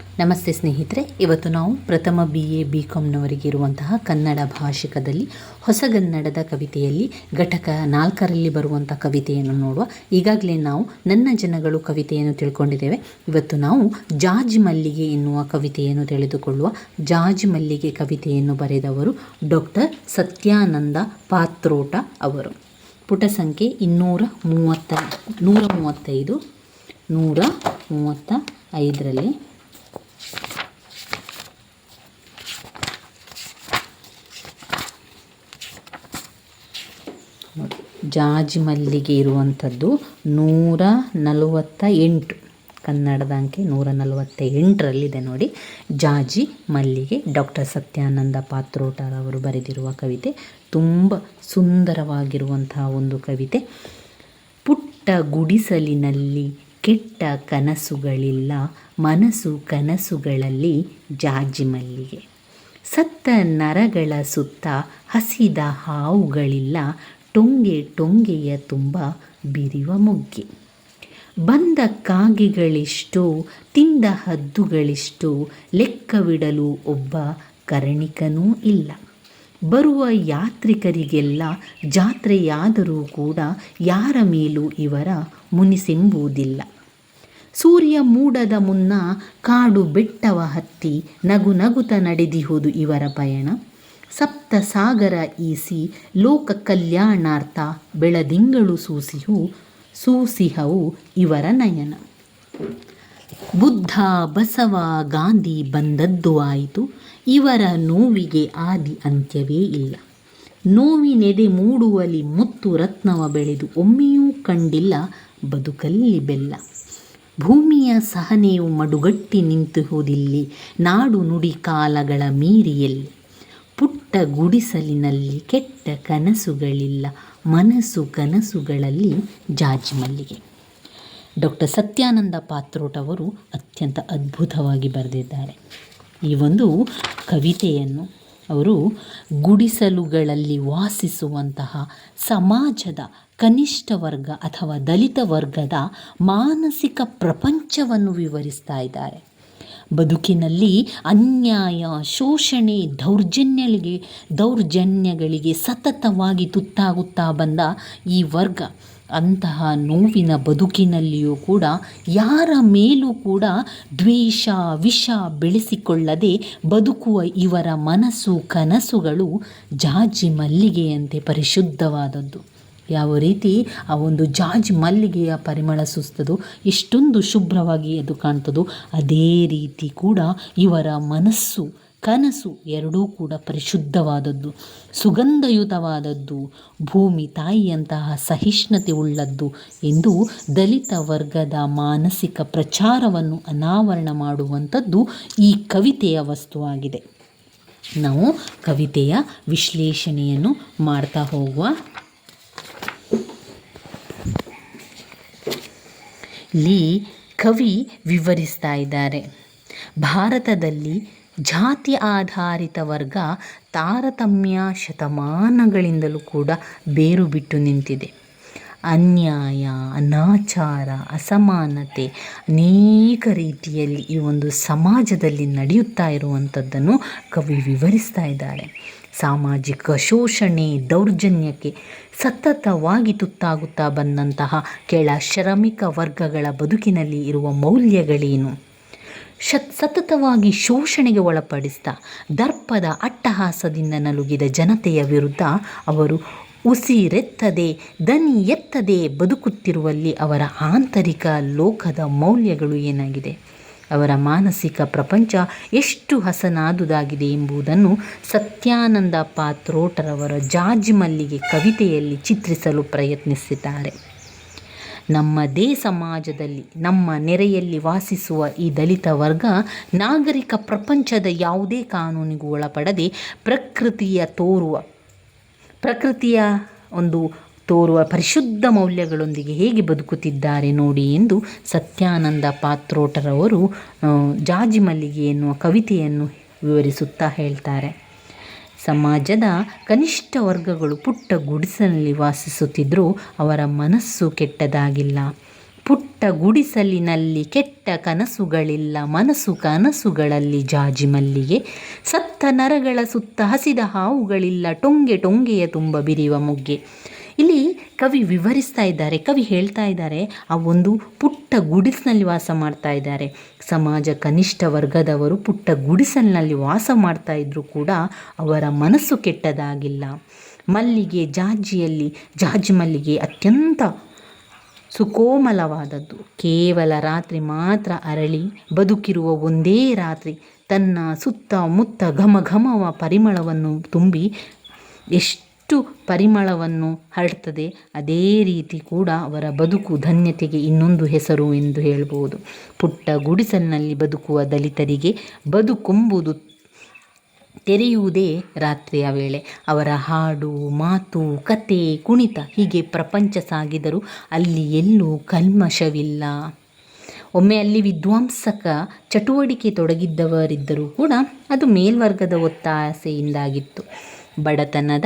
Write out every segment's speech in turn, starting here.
ನಮಸ್ತೆ ಸ್ನೇಹಿತರೆ, ಇವತ್ತು ನಾವು ಪ್ರಥಮ ಬಿ ಎ ಬಿ ಕಾಮ್ನವರಿಗೆ ಇರುವಂತಹ ಕನ್ನಡ ಭಾಷಿಕದಲ್ಲಿ ಹೊಸಗನ್ನಡದ ಕವಿತೆಯಲ್ಲಿ, ಘಟಕ ನಾಲ್ಕರಲ್ಲಿ ಬರುವಂಥ ಕವಿತೆಯನ್ನು ನೋಡುವ, ಈಗಾಗಲೇ ನಾವು ನನ್ನ ಜನಗಳು ಕವಿತೆಯನ್ನು ತಿಳ್ಕೊಂಡಿದ್ದೇವೆ. ಇವತ್ತು ನಾವು ಜಾಜ್ ಮಲ್ಲಿಗೆ ಎನ್ನುವ ಕವಿತೆಯನ್ನು ತಿಳಿದುಕೊಳ್ಳುವ, ಜಾಜ್ ಮಲ್ಲಿಗೆ ಕವಿತೆಯನ್ನು ಬರೆದವರು ಡಾಕ್ಟರ್ ಸತ್ಯಾನಂದ ಪಾತ್ರೋಟ ಅವರು. ಪುಟ ಸಂಖ್ಯೆ ಇನ್ನೂರ ಮೂವತ್ತ, ನೂರ ಮೂವತ್ತೈದು, ನೂರ ಮೂವತ್ತ ಐದರಲ್ಲಿ ನೋಡಿ ಜಾಜಿ ಮಲ್ಲಿಗೆ ಇರುವಂಥದ್ದು ನೂರ ನಲವತ್ತ ಎಂಟು ಕನ್ನಡದ ಅಂಕೆ ನೂರ ನಲವತ್ತ ಎಂಟರಲ್ಲಿದೆ ನೋಡಿ. ಜಾಜಿ ಮಲ್ಲಿಗೆ ಡಾಕ್ಟರ್ ಸತ್ಯಾನಂದ ಪಾತ್ರೋಟರವರು ಬರೆದಿರುವ ಕವಿತೆ. ತುಂಬ ಸುಂದರವಾಗಿರುವಂತಹ ಒಂದು ಕವಿತೆ. ಪುಟ್ಟ ಗುಡಿಸಲಿನಲ್ಲಿ ಕೆಟ್ಟ ಕನಸುಗಳಿಲ್ಲ, ಮನಸ್ಸು ಕನಸುಗಳಲ್ಲಿ ಜಾಜಿ ಮಲ್ಲಿಗೆ. ಸತ್ತ ನರಗಳ ಸುತ್ತ ಹಸಿದ ಹಾವುಗಳಿಲ್ಲ ಟೊಂಗೆ ಟೊಂಗೆಯ ತುಂಬ ಬಿರಿವ ಮುಗ್ಗಿ. ಬಂದ ಕಾಗೆಗಳಿಷ್ಟು, ತಿಂದ ಹದ್ದುಗಳಿಷ್ಟು, ಲೆಕ್ಕವಿಡಲು ಒಬ್ಬ ಕರಣಿಕನೂ ಇಲ್ಲ. ಬರುವ ಯಾತ್ರಿಕರಿಗೆಲ್ಲ ಜಾತ್ರೆಯಾದರೂ ಕೂಡ ಯಾರ ಮೇಲೂ ಇವರ ಮುನಿಸೆಂಬುವುದಿಲ್ಲ ಸೂರ್ಯ ಮೂಡದ ಮುನ್ನ ಕಾಡು ಬೆಟ್ಟವ ಹತ್ತಿ ನಗು ನಗುತ ನಡೆದಿಹುದು ಇವರ ಪಯಣ. ಸಪ್ತ ಸಾಗರ ಈಸಿ ಲೋಕ ಕಲ್ಯಾಣಾರ್ಥ ಬೆಳದಿಂಗಳು ಸೂಸಿಹು ಸೂಸಿಹವು ಇವರ ನಯನ. ಬುದ್ಧ ಬಸವ ಗಾಂಧಿ ಬಂದದ್ದು ಆಯಿತು, ಇವರ ನೋವಿಗೆ ಆದಿ ಅಂತ್ಯವೇ ಇಲ್ಲ. ನೋವಿನೆದೆ ಮೂಡುವಲ್ಲಿ ಮುತ್ತು ರತ್ನವ ಬೆಳೆದು ಒಮ್ಮೆಯೂ ಕಂಡಿಲ್ಲ ಬದುಕಲ್ಲಿ ಬೆಲ್ಲ. ಭೂಮಿಯ ಸಹನೆಯು ಮಡುಗಟ್ಟಿ ನಿಂತು ಹೋದಿಲ್ಲಿ, ನಾಡು ನುಡಿ ಕಾಲಗಳ ಮೀರಿಯಲ್ಲಿ. ಪುಟ್ಟ ಗುಡಿಸಲಿನಲ್ಲಿ ಕೆಟ್ಟ ಕನಸುಗಳಿಲ್ಲ, ಮನಸ್ಸು ಕನಸುಗಳಲ್ಲಿ ಜಾಜಿ ಮಲ್ಲಿಗೆ. ಡಾಕ್ಟರ್ ಸತ್ಯಾನಂದ ಪಾತ್ರೋಟ್ ಅವರು ಅತ್ಯಂತ ಅದ್ಭುತವಾಗಿ ಬರೆದಿದ್ದಾರೆ. ಈ ಒಂದು ಕವಿತೆಯನ್ನು ಅವರು ಗುಡಿಸಲುಗಳಲ್ಲಿ ವಾಸಿಸುವಂತಹ ಸಮಾಜದ ಕನಿಷ್ಠ ವರ್ಗ ಅಥವಾ ದಲಿತ ವರ್ಗದ ಮಾನಸಿಕ ಪ್ರಪಂಚವನ್ನು ವಿವರಿಸ್ತಾ ಇದ್ದಾರೆ. ಬದುಕಿನಲ್ಲಿ ಅನ್ಯಾಯ, ಶೋಷಣೆ, ದೌರ್ಜನ್ಯಗಳಿಗೆ ದೌರ್ಜನ್ಯಗಳಿಗೆ ಸತತವಾಗಿ ತುತ್ತಾಗುತ್ತಾ ಬಂದ ಈ ವರ್ಗ, ಅಂತಹ ನೋವಿನ ಬದುಕಿನಲ್ಲಿಯೂ ಕೂಡ, ಯಾರ ಮೇಲೂ ಕೂಡ ದ್ವೇಷ, ವಿಷ ಬೆಳೆಸಿಕೊಳ್ಳದೆ ಬದುಕುವ ಇವರ ಮನಸ್ಸು, ಕನಸುಗಳು ಜಾಜಿ ಮಲ್ಲಿಗೆಯಂತೆ ಪರಿಶುದ್ಧವಾದದ್ದು. ಯಾವ ರೀತಿ ಆ ಒಂದು ಜಾಜ್ ಮಲ್ಲಿಗೆಯ ಪರಿಮಳ ಸುಸ್ತದೋ ಎಷ್ಟೊಂದು ಶುಭ್ರವಾಗಿ ಅದು ಕಾಣ್ತದೋ ಅದೇ ರೀತಿ ಕೂಡ ಇವರ ಮನಸ್ಸು, ಕನಸು ಎರಡೂ ಕೂಡ ಪರಿಶುದ್ಧವಾದದ್ದು, ಸುಗಂಧಯುತವಾದದ್ದು, ಭೂಮಿ ತಾಯಿಯಂತಹ ಸಹಿಷ್ಣುತೆ ಉಳ್ಳದ್ದು ಎಂದು ದಲಿತ ವರ್ಗದ ಮಾನಸಿಕ ಪ್ರಚಾರವನ್ನು ಅನಾವರಣ ಮಾಡುವಂಥದ್ದು ಈ ಕವಿತೆಯ ವಸ್ತುವಾಗಿದೆ ನಾವು ಕವಿತೆಯ ವಿಶ್ಲೇಷಣೆಯನ್ನು ಮಾಡ್ತಾ ಹೋಗುವ ಇಲ್ಲಿ ಕವಿ ವಿವರಿಸ್ತಾ ಇದ್ದಾರೆ. ಭಾರತದಲ್ಲಿ ಜಾತಿ ಆಧಾರಿತ ವರ್ಗ ತಾರತಮ್ಯ ಶತಮಾನಗಳಿಂದಲೂ ಕೂಡ ಬೇರು ಬಿಟ್ಟು ನಿಂತಿದೆ. ಅನ್ಯಾಯ, ಅನಾಚಾರ, ಅಸಮಾನತೆ ಅನೇಕ ರೀತಿಯಲ್ಲಿ ಈ ಒಂದು ಸಮಾಜದಲ್ಲಿ ನಡೆಯುತ್ತಾ ಇರುವಂಥದ್ದನ್ನು ಕವಿ ವಿವರಿಸ್ತಾ ಇದ್ದಾರೆ. ಸಾಮಾಜಿಕ ಶೋಷಣೆ ದೌರ್ಜನ್ಯಕ್ಕೆ ಸತತವಾಗಿ ತುತ್ತಾಗುತ್ತಾ ಬಂದಂತಹ ಕೆಳ ಶ್ರಮಿಕ ವರ್ಗಗಳ ಬದುಕಿನಲ್ಲಿ ಇರುವ ಮೌಲ್ಯಗಳೇನು? ಶತ್ ಸತತವಾಗಿ ಶೋಷಣೆಗೆ ಒಳಪಡಿಸಿದ ದರ್ಪದ ಅಟ್ಟಹಾಸದಿಂದ ನಲುಗಿದ ಜನತೆಯ ವಿರುದ್ಧ ಅವರು ಉಸಿರೆತ್ತದೆ, ದನಿ ಎತ್ತದೆ ಬದುಕುತ್ತಿರುವಲ್ಲಿ ಅವರ ಆಂತರಿಕ ಲೋಕದ ಮೌಲ್ಯಗಳು ಏನಾಗಿದೆ? ಅವರ ಮಾನಸಿಕ ಪ್ರಪಂಚ ಎಷ್ಟು ಹಸನಾದುದಾಗಿದೆ ಎಂಬುದನ್ನು ಸತ್ಯಾನಂದ ಪಾತ್ರೋಟರವರ ಜಾಜ್ ಮಲ್ಲಿಗೆ ಕವಿತೆಯಲ್ಲಿ ಚಿತ್ರಿಸಲು ಪ್ರಯತ್ನಿಸಿದ್ದಾರೆ. ನಮ್ಮದೇ ಸಮಾಜದಲ್ಲಿ, ನಮ್ಮ ನೆರೆಯಲ್ಲಿ ವಾಸಿಸುವ ಈ ದಲಿತ ವರ್ಗ ನಾಗರಿಕ ಪ್ರಪಂಚದ ಯಾವುದೇ ಕಾನೂನಿಗೂ ಒಳಪಡದೆ ಪ್ರಕೃತಿಯ ತೋರುವ, ಪ್ರಕೃತಿಯ ಒಂದು ತೋರುವ ಪರಿಶುದ್ಧ ಮೌಲ್ಯಗಳೊಂದಿಗೆ ಹೇಗೆ ಬದುಕುತ್ತಿದ್ದಾರೆ ನೋಡಿ ಎಂದು ಸತ್ಯಾನಂದ ಪಾತ್ರೋಟರವರು ಜಾಜಿ ಮಲ್ಲಿಗೆ ಎನ್ನುವ ಕವಿತೆಯನ್ನು ವಿವರಿಸುತ್ತಾ ಹೇಳ್ತಾರೆ. ಸಮಾಜದ ಕನಿಷ್ಠ ವರ್ಗಗಳು ಪುಟ್ಟ ಗುಡಿಸಲಿನಲ್ಲಿ ವಾಸಿಸುತ್ತಿದ್ದರೂ ಅವರ ಮನಸ್ಸು ಕೆಟ್ಟದಾಗಿಲ್ಲ. ಪುಟ್ಟ ಗುಡಿಸಲಿನಲ್ಲಿ ಕೆಟ್ಟ ಕನಸುಗಳಿಲ್ಲ. ಮನಸ್ಸು ಕನಸುಗಳಲ್ಲಿ ಜಾಜಿ ಮಲ್ಲಿಗೆ. ಸತ್ತ ನರಗಳ ಸುತ್ತ ಹಸಿದ ಹಾವುಗಳಿಲ್ಲ. ಟೊಂಗೆ ಟೊಂಗೆಯ ತುಂಬ ಬಿರಿಯುವ ಮೊಗ್ಗೆ. ಇಲ್ಲಿ ಕವಿ ವಿವರಿಸ್ತಾ ಇದ್ದಾರೆ, ಕವಿ ಹೇಳ್ತಾ ಇದ್ದಾರೆ, ಆ ಒಂದು ಪುಟ್ಟ ಗುಡಿಸಿನಲ್ಲಿ ವಾಸ ಮಾಡ್ತಾ ಇದ್ದಾರೆ. ಸಮಾಜ ಕನಿಷ್ಠ ವರ್ಗದವರು ಪುಟ್ಟ ಗುಡಿಸಲಿನಲ್ಲಿ ವಾಸ ಮಾಡ್ತಾ ಇದ್ದರೂ ಕೂಡ ಅವರ ಮನಸ್ಸು ಕೆಟ್ಟದಾಗಿಲ್ಲ. ಮಲ್ಲಿಗೆ ಜಾಜಿಯಲ್ಲಿ, ಜಾಜಿ ಮಲ್ಲಿಗೆ ಅತ್ಯಂತ ಸುಕೋಮಲವಾದದ್ದು. ಕೇವಲ ರಾತ್ರಿ ಮಾತ್ರ ಅರಳಿ ಬದುಕಿರುವ ಒಂದೇ ರಾತ್ರಿ, ತನ್ನ ಸುತ್ತಮುತ್ತ ಘಮ ಘಮವ ಪರಿಮಳವನ್ನು ತುಂಬಿ ಎಷ್ಟು ಪರಿಮಳವನ್ನು ಹರಡ್ತದೆ, ಅದೇ ರೀತಿ ಕೂಡ ಅವರ ಬದುಕು ಧನ್ಯತೆಗೆ ಇನ್ನೊಂದು ಹೆಸರು ಎಂದು ಹೇಳಬಹುದು ಪುಟ್ಟ ಗುಡಿಸಲಿನಲ್ಲಿ ಬದುಕುವ ದಲಿತರಿಗೆ ಬದುಕುಂಬುದು ತೆರೆಯುವುದೇ ರಾತ್ರಿಯ ವೇಳೆ. ಅವರ ಹಾಡು, ಮಾತು, ಕತೆ, ಕುಣಿತ ಹೀಗೆ ಪ್ರಪಂಚ ಸಾಗಿದರೂ ಅಲ್ಲಿ ಎಲ್ಲೂ ಕಲ್ಮಶವಿಲ್ಲ. ಒಮ್ಮೆ ಅಲ್ಲಿ ವಿದ್ವಾಂಸಕ ಚಟುವಟಿಕೆ ತೊಡಗಿದ್ದವರಿದ್ದರೂ ಕೂಡ ಅದು ಮೇಲ್ವರ್ಗದ ಒತ್ತಾಸೆಯಿಂದಾಗಿತ್ತು. ಬಡತನದ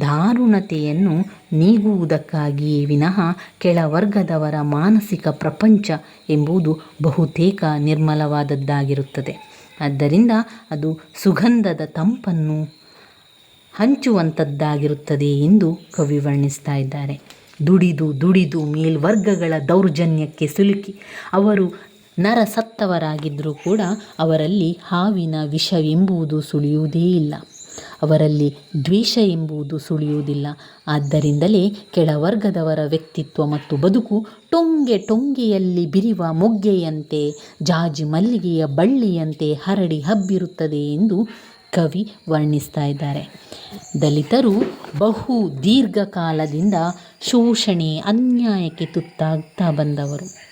ದಾರುಣತೆಯನ್ನು ನೀಗುವುದಕ್ಕಾಗಿಯೇ ವಿನಃ ಕೆಳವರ್ಗದವರ ಮಾನಸಿಕ ಪ್ರಪಂಚ ಎಂಬುದು ಬಹುತೇಕ ನಿರ್ಮಲವಾದದ್ದಾಗಿರುತ್ತದೆ. ಆದ್ದರಿಂದ ಅದು ಸುಗಂಧದ ತಂಪನ್ನು ಹಂಚುವಂಥದ್ದಾಗಿರುತ್ತದೆ ಎಂದು ಕವಿ ವರ್ಣಿಸ್ತಾ ಇದ್ದಾರೆ. ದುಡಿದು ದುಡಿದು ಮೇಲ್ವರ್ಗಗಳ ದೌರ್ಜನ್ಯಕ್ಕೆ ಸಿಲುಕಿ ಅವರು ನರ ಸತ್ತವರಾಗಿದ್ದರೂ ಕೂಡ ಅವರಲ್ಲಿ ಹಾವಿನ ವಿಷವೆಂಬುದು ಸುಳಿಯುವುದೇ ಇಲ್ಲ. ಅವರಲ್ಲಿ ದ್ವೇಷ ಎಂಬುದು ಸುಳಿಯುವುದಿಲ್ಲ. ಆದ್ದರಿಂದಲೇ ಕೆಳವರ್ಗದವರ ವ್ಯಕ್ತಿತ್ವ ಮತ್ತು ಬದುಕು ಟೊಂಗೆ ಟೊಂಗೆಯಲ್ಲಿ ಬಿರಿವ ಮೊಗ್ಗೆಯಂತೆ, ಜಾಜಿ ಮಲ್ಲಿಗೆಯ ಬಳ್ಳಿಯಂತೆ ಹರಡಿ ಹಬ್ಬಿರುತ್ತದೆ ಎಂದು ಕವಿ ವರ್ಣಿಸ್ತಾ ಇದ್ದಾರೆ. ದಲಿತರು ಬಹು ದೀರ್ಘಕಾಲದಿಂದ ಶೋಷಣೆ, ಅನ್ಯಾಯಕ್ಕೆ ತುತ್ತಾಗ್ತಾ ಬಂದವರು.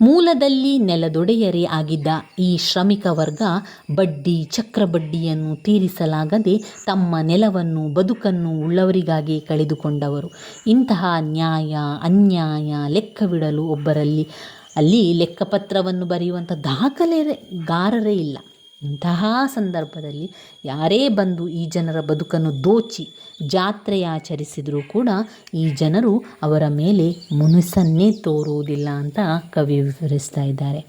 ಮೂಲದಲ್ಲಿ ನೆಲದೊಡೆಯರೇ ಆಗಿದ್ದ ಈ ಶ್ರಮಿಕ ವರ್ಗ ಬಡ್ಡಿ, ಚಕ್ರಬಡ್ಡಿಯನ್ನು ತೀರಿಸಲಾಗದೆ ತಮ್ಮ ನೆಲವನ್ನು, ಬದುಕನ್ನು ಉಳ್ಳವರಿಗಾಗಿ ಕಳೆದುಕೊಂಡವರು. ಇಂತಹ ನ್ಯಾಯ, ಅನ್ಯಾಯ ಲೆಕ್ಕವಿಡಲು ಒಬ್ಬರಲ್ಲಿ, ಅಲ್ಲಿ ಲೆಕ್ಕಪತ್ರವನ್ನು ಬರೆಯುವಂಥ ದಾಖಲೆಗಾರರೇ ಇಲ್ಲ. ಇಂತಹ ಸಂದರ್ಭದಲ್ಲಿ ಯಾರೇ ಬಂದು ಈ ಜನರ ಬದುಕನ್ನು ದೋಚಿ ಜಾತ್ರೆ ಆಚರಿಸಿದರೂ ಕೂಡ ಈ ಜನರು ಅವರ ಮೇಲೆ ಮುನಿಸನ್ನೇ ತೋರುವುದಿಲ್ಲ ಅಂತ ಕವಿ ವಿವರಿಸ್ತಾ ಇದ್ದಾರೆ.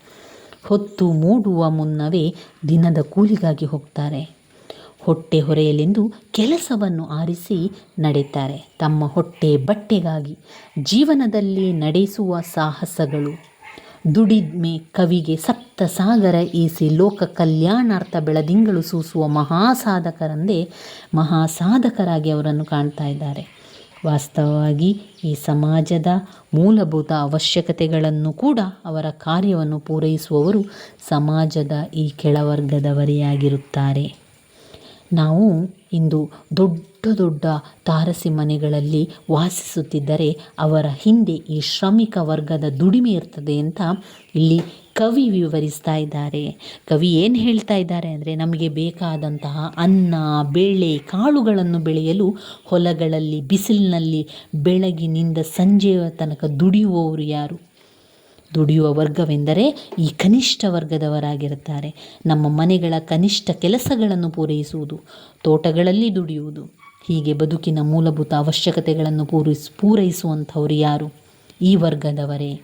ಹೊತ್ತು ಮೂಡುವ ಮುನ್ನವೇ ದಿನದ ಕೂಲಿಗಾಗಿ ಹೋಗ್ತಾರೆ. ಹೊಟ್ಟೆ ಹೊರೆಯಲೆಂದು ಕೆಲಸವನ್ನು ಆರಿಸಿ ನಡೀತಾರೆ. ತಮ್ಮ ಹೊಟ್ಟೆ ಬಟ್ಟೆಗಾಗಿ ಜೀವನದಲ್ಲಿ ನಡೆಸುವ ಸಾಹಸಗಳು. ದುಡಿಮೆ ಕವಿಗೆ ಸಪ್ತ ಸಾಗರ ಈಸಿ ಲೋಕ ಕಲ್ಯಾಣಾರ್ಥ ಬೆಳದಿಂಗಳು ಸೂಸುವ ಮಹಾಸಾಧಕರಂದೇ ಮಹಾಸಾಧಕರಾಗಿ ಅವರನ್ನು ಕಾಣ್ತಾ ಇದ್ದಾರೆ. ವಾಸ್ತವವಾಗಿ ಈ ಸಮಾಜದ ಮೂಲಭೂತ ಅವಶ್ಯಕತೆಗಳನ್ನು ಕೂಡ ಅವರ ಕಾರ್ಯವನ್ನು ಪೂರೈಸುವವರು ಸಮಾಜದ ಈ ಕೆಳವರ್ಗದವರೇ ಆಗಿರುತ್ತಾರೆ. ನಾವು ಇಂದು ದೊಡ್ಡ ದೊಡ್ಡ ತಾರಸಿ ಮನೆಗಳಲ್ಲಿ ವಾಸಿಸುತ್ತಿದ್ದರೆ ಅವರ ಹಿಂದೆ ಈ ಶ್ರಮಿಕ ವರ್ಗದ ದುಡಿಮೆ ಇರ್ತದೆ ಅಂತ ಇಲ್ಲಿ ಕವಿ ವಿವರಿಸ್ತಾ ಇದ್ದಾರೆ. ಕವಿ ಏನು ಹೇಳ್ತಾ ಇದ್ದಾರೆ ಅಂದರೆ ನಮಗೆ ಬೇಕಾದಂತಹ ಅನ್ನ, ಬೇಳೆ, ಕಾಳುಗಳನ್ನು ಬೆಳೆಯಲು ಹೊಲಗಳಲ್ಲಿ, ಬಿಸಿಲಿನಲ್ಲಿ ಬೆಳಗಿನಿಂದ ಸಂಜೆಯ ತನಕ ದುಡಿಯುವವರು ಯಾರು? ದುಡಿಯುವ ವರ್ಗವೆಂದರೆ ಈ ಕನಿಷ್ಠ ವರ್ಗದವರಾಗಿರುತ್ತಾರೆ. ನಮ್ಮ ಮನೆಗಳ ಕನಿಷ್ಠ ಕೆಲಸಗಳನ್ನು ಪೂರೈಸುವುದು, ತೋಟಗಳಲ್ಲಿ ದುಡಿಯುವುದು, ಹೀಗೆ ಬದುಕಿನ ಮೂಲಭೂತ ಅವಶ್ಯಕತೆಗಳನ್ನು ಪೂರೈಸ್, ಪೂರೈಸುವಂಥವರು ಯಾರು? ಈ ವರ್ಗದವರೇ.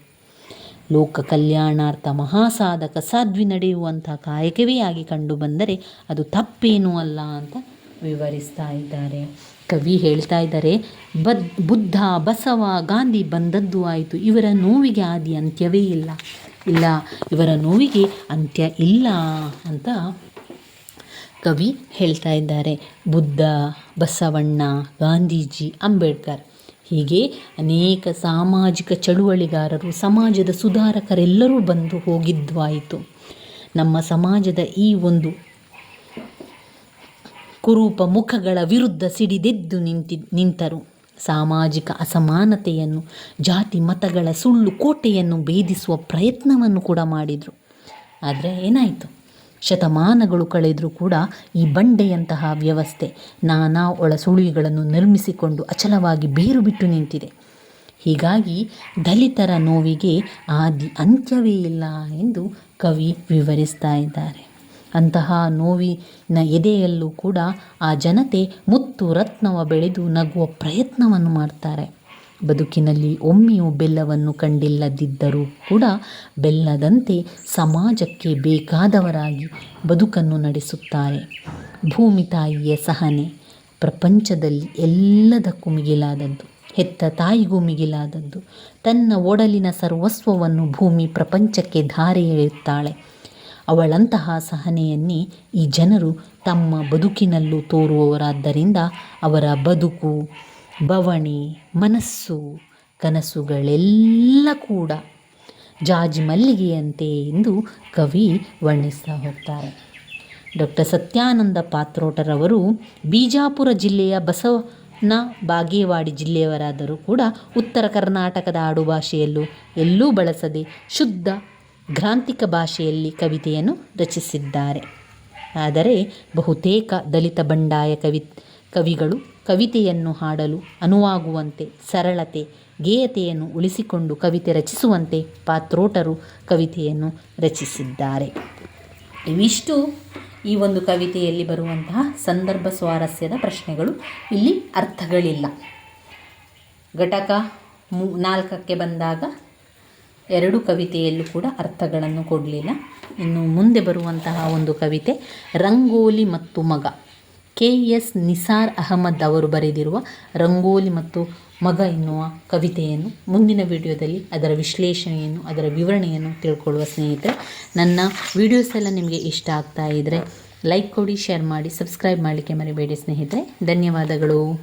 ಲೋಕ ಕಲ್ಯಾಣಾರ್ಥ ಮಹಾಸಾಧಕ ಸಾಧ್ವಿ ನಡೆಯುವಂಥ ಕಾಯಕವೇ ಆಗಿ ಕಂಡುಬಂದರೆ ಅದು ತಪ್ಪೇನೂ ಅಲ್ಲ ಅಂತ ವಿವರಿಸ್ತಾ ಇದ್ದಾರೆ. ಕವಿ ಹೇಳ್ತಾ ಇದ್ದಾರೆ, ಬದ್, ಬುದ್ಧ, ಬಸವ, ಗಾಂಧಿ ಬಂದದ್ದು ಆಯಿತು. ಇವರ ನೋವಿಗೆ ಆದಿ ಅಂತ್ಯವೇ ಇಲ್ಲ. ಇಲ್ಲ, ಇವರ ನೋವಿಗೆ ಅಂತ್ಯ ಇಲ್ಲ ಅಂತ ಕವಿ ಹೇಳ್ತಾ ಇದ್ದಾರೆ. ಬುದ್ಧ, ಬಸವಣ್ಣ, ಗಾಂಧೀಜಿ, ಅಂಬೇಡ್ಕರ್. ಹೀಗೆ ಅನೇಕ ಸಾಮಾಜಿಕ ಚಳುವಳಿಗಾರರು, ಸಮಾಜದ ಸುಧಾರಕರೆಲ್ಲರೂ ಬಂದು ಹೋಗಿದ್ವಾಯಿತು. ನಮ್ಮ ಸಮಾಜದ ಈ ಒಂದು ಕುರೂಪ ಮುಖಗಳ ವಿರುದ್ಧ ಸಿಡಿದೆದ್ದು ನಿಂತಿ ನಿಂತರು. ಸಾಮಾಜಿಕ ಅಸಮಾನತೆಯನ್ನು, ಜಾತಿ ಮತಗಳ ಸುಳ್ಳು ಕೋಟೆಯನ್ನು ಭೇದಿಸುವ ಪ್ರಯತ್ನವನ್ನು ಕೂಡ ಮಾಡಿದರು. ಆದರೆ ಏನಾಯಿತು? ಶತಮಾನಗಳು ಕಳೆದರೂ ಕೂಡ ಈ ಬಂಡೆಯಂತಹ ವ್ಯವಸ್ಥೆ ನಾನಾ ಒಳಸುಳಿಗಳನ್ನು ನಿರ್ಮಿಸಿಕೊಂಡು ಅಚಲವಾಗಿ ಬೇರು ಬಿಟ್ಟು ನಿಂತಿದೆ. ಹೀಗಾಗಿ ದಲಿತರ ನೋವಿಗೆ ಆದಿ ಅಂತ್ಯವೇ ಇಲ್ಲ ಎಂದು ಕವಿ ವಿವರಿಸ್ತಾ ಇದ್ದಾರೆ. ಅಂತಹ ನೋವಿನ ಎದೆಯಲ್ಲೂ ಕೂಡ ಆ ಜನತೆ ಮುತ್ತು ರತ್ನವ ಬೆಳೆದು ನಗುವ ಪ್ರಯತ್ನವನ್ನು ಮಾಡ್ತಾರೆ. ಬದುಕಿನಲ್ಲಿ ಒಮ್ಮೆಯೂ ಬೆಲ್ಲವನ್ನು ಕಂಡಿಲ್ಲದಿದ್ದರೂ ಕೂಡ ಬೆಲ್ಲದಂತೆ ಸಮಾಜಕ್ಕೆ ಬೇಕಾದವರಾಗಿ ಬದುಕನ್ನು ನಡೆಸುತ್ತಾರೆ. ಭೂಮಿ ತಾಯಿಯ ಸಹನೆ ಪ್ರಪಂಚದಲ್ಲಿ ಎಲ್ಲದಕ್ಕೂ ಮಿಗಿಲಾದದ್ದು, ಹೆತ್ತ ತಾಯಿಗೂ ಮಿಗಿಲಾದದ್ದು. ತನ್ನ ಒಡಲಿನ ಸರ್ವಸ್ವವನ್ನು ಭೂಮಿ ಪ್ರಪಂಚಕ್ಕೆ ಧಾರೆ ಎಳೆಯುತ್ತಾಳೆ ಅವಳಂತಹ ಸಹನೆಯನ್ನೇ ಈ ಜನರು ತಮ್ಮ ಬದುಕಿನಲ್ಲೂ ತೋರುವವರಾದ್ದರಿಂದ ಅವರ ಬದುಕು, ಬವಣೆ, ಮನಸ್ಸು, ಕನಸುಗಳೆಲ್ಲ ಕೂಡ ಜಾಜಿ ಮಲ್ಲಿಗೆಯಂತೆ ಎಂದು ಕವಿ ವರ್ಣಿಸ್ತಾ ಹೋಗ್ತಾರೆ. ಡಾಕ್ಟರ್ ಸತ್ಯಾನಂದ ಪಾತ್ರೋಟರವರು ಬಿಜಾಪುರ ಜಿಲ್ಲೆಯ ಬಸವನ ಬಾಗೇವಾಡಿ ಜಿಲ್ಲೆಯವರಾದರೂ ಕೂಡ ಉತ್ತರ ಕರ್ನಾಟಕದ ಆಡುಭಾಷೆಯಲ್ಲೂ ಎಲ್ಲೂ ಬಳಸದೆ ಶುದ್ಧ ಗ್ರಾಂಥಿಕ ಭಾಷೆಯಲ್ಲಿ ಕವಿತೆಯನ್ನು ರಚಿಸಿದ್ದಾರೆ. ಆದರೆ ಬಹುತೇಕ ದಲಿತ ಬಂಡಾಯ ಕವಿ, ಕವಿಗಳು ಕವಿತೆಯನ್ನು ಹಾಡಲು ಅನುವಾಗುವಂತೆ ಸರಳತೆ, ಗೇಯತೆಯನ್ನು ಉಳಿಸಿಕೊಂಡು ಕವಿತೆ ರಚಿಸುವಂತೆ ಪಾತ್ರೋಟರು ಕವಿತೆಯನ್ನು ರಚಿಸಿದ್ದಾರೆ. ಇವಿಷ್ಟು ಈ ಒಂದು ಕವಿತೆಯಲ್ಲಿ ಬರುವಂತಹ ಸಂದರ್ಭ ಸ್ವಾರಸ್ಯದ ಪ್ರಶ್ನೆಗಳು. ಇಲ್ಲಿ ಅರ್ಥಗಳಿಲ್ಲ. ಘಟಕ ಮೂ ನಾಲ್ಕಕ್ಕೆ ಬಂದಾಗ ಎರಡು ಕವಿತೆಯಲ್ಲೂ ಕೂಡ ಅರ್ಥಗಳನ್ನು ಕೊಡಲಿಲ್ಲ. ಇನ್ನು ಮುಂದೆ ಬರುವಂತಹ ಒಂದು ಕವಿತೆ, ರಂಗೋಲಿ ಮತ್ತು ಮಗ. ಕೆ. ಎಸ್. ನಿಸಾರ್ ಅಹಮದ್ ಅವರು ಬರೆದಿರುವ ರಂಗೋಲಿ ಮತ್ತು ಮಗ ಎನ್ನುವ ಕವಿತೆಯನ್ನು ಮುಂದಿನ ವಿಡಿಯೋದಲ್ಲಿ ಅದರ ವಿಶ್ಲೇಷಣೆಯನ್ನು, ಅದರ ವಿವರಣೆಯನ್ನು ತಿಳ್ಕೊಳ್ಳುವ ಸ್ನೇಹಿತರೆ, ನನ್ನ ವಿಡಿಯೋಸ್ ಎಲ್ಲ ನಿಮಗೆ ಇಷ್ಟ ಆಗ್ತಾ ಇದ್ದರೆ ಲೈಕ್ ಕೊಡಿ, ಶೇರ್ ಮಾಡಿ, ಸಬ್ಸ್ಕ್ರೈಬ್ ಮಾಡಲಿಕ್ಕೆ ಮರಿಬೇಡಿ ಸ್ನೇಹಿತರೆ. ಧನ್ಯವಾದಗಳು.